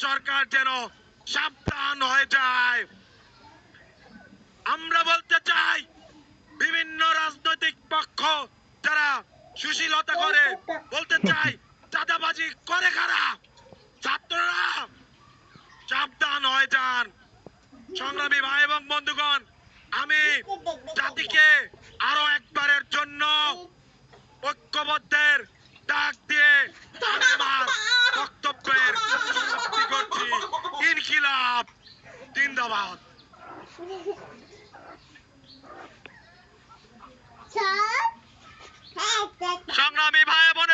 সরকার যেন সাবধান হয়ে যায়। আমরা বলতে চাই, বিভিন্ন রাজনৈতিক পক্ষ যারা সুশীলতা করে, বলতে চাই, চাঁদাবাজি করে কারা? ছাত্ররা সাবধান হয়ে যান। সংগ্রামী ভাই এবং বন্ধুগণ, আমি জাতিকে আরও একবারের জন্য ঐক্যবদ্ধের ডাক দিয়ে আমি আমার বক্তব্যের সমাপ্তি করছি ইনকিলাব জিন্দাবাদ সংগ্রামী ভাই বোনেরা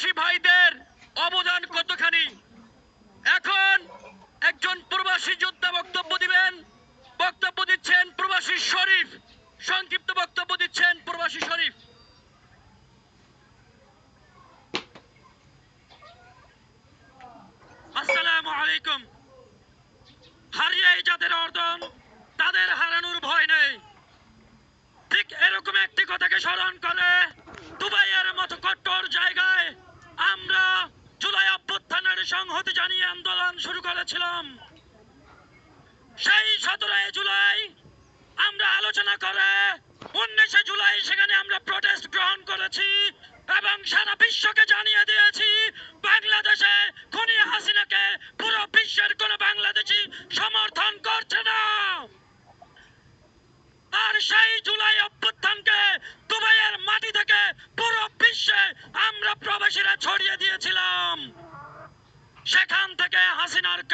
প্রবাসী ভাইদের অবদান কতখানি? এখন একজন প্রবাসী যোদ্ধা বক্তব্য দিবেন, বক্তব্য দিচ্ছেন প্রবাসী শরীফ, সংক্ষিপ্ত বক্তব্য দিচ্ছেন প্রবাসী শরীফ। আসসালামু আলাইকুম। হারিয়ে যাদের অর্জন তাদের হারানোর ভয় নেই। ঠিক এরকম একটি কথাকে স্মরণ করেছিলাম। সেই সতেরোই জুলাই আমরা আলোচনা করে, উনিশে জুলাই সেখানে আমরা প্রটেস্ট গ্রহণ করেছি এবং সারা বিশ্বকে জানিয়ে দিয়েছি, বাংলাদেশে খুনি হাসিনাকে পুরো বিশ্বের কোন বাংলাদেশি সমর্থন করছে না। আর সেই জুলাই অভ্যুত্থানকে দুবাইয়ের মাটি থেকে পুরো বিশ্বে আমরা প্রবাসীরা ছড়িয়ে দিয়েছিলাম। সেখান থেকে হাসিনার